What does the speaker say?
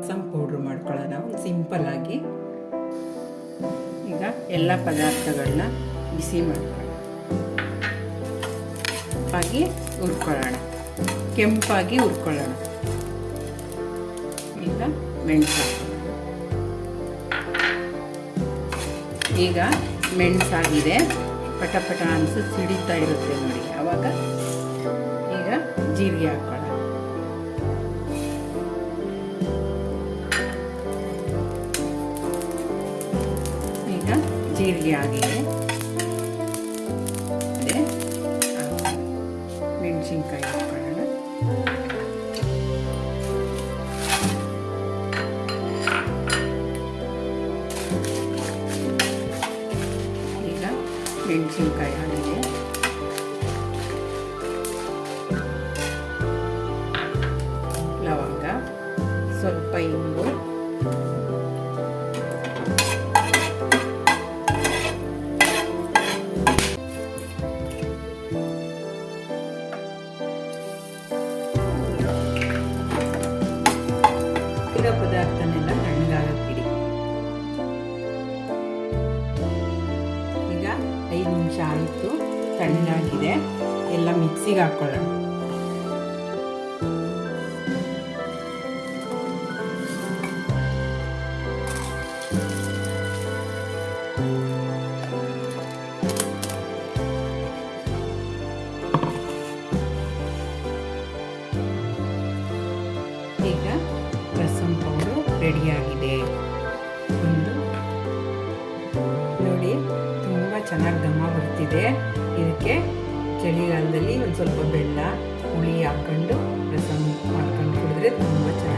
Rasam powder ಮಾಡ್ಕೊಳ್ಳೋಣ. ನಾವು simple ಆಗಿ ಈಗ ಎಲ್ಲ ಪದಾರ್ಥಗಳನ್ನ ಬಿಸಿ ಮಾಡ್ಕೊಳ್ಳೋಣ. ಹುರ್ಕೊಳ್ಳೋಣ. ಕೆಂಪಾಗಿ ಹುರ್ಕೊಳ್ಳೋಣ. ಈಗ ಮೆಣಸು ಈಗ ಮೆಣಸಾಗಿದೆ. ಪಟ ಪಟ ಅನ್ಸು ಸಿಡಿತಾ ಇರುತ್ತೆ ನೋಡಿ. ಅವಾಗ ಈಗ ಜೀರಿಗೆ ಹಾಕೊಳ್ಳೋಣ ಜೀರಿಗೆ ಆಗಿದೆ ಅದೇ ಮೆಣಸಿನ್ಕಾಯಿ ಹಾಕೊಳ್ಳೋಣ. ಈಗ ಮೆಣಸಿನ್ಕಾಯಿ ಆಗಿದೆ ಲವಂಗ. ಸ್ವಲ್ಪ ಇಂಗು. ನಿಮಿಷ ಆಯಿತು ಎಲ್ಲ ಮಿಕ್ಸಿಗೆ ಹಾಕ್ಕೊಳ್ಳೋಣ ಈಗ ರಸಮ್ ಪೌಡು ರೆಡಿಯಾಗಿದೆ ಒಂದು ನೋಡಿ ತುಂಬ ಚೆನ್ನಾಗಿ ಘಮ ಬರ್ತಿದೆ ಇದಕ್ಕೆ ಚಳಿಗಾಲದಲ್ಲಿ ಒಂದು ಸ್ವಲ್ಪ ಬೆಲ್ಲ ಹುಳಿ ಹಾಕ್ಕೊಂಡು ರಸಮ್ ಮಾಡ್ಕೊಂಡು ಕುಡಿದ್ರೆ ತುಂಬ ಚೆನ್ನಾಗಿ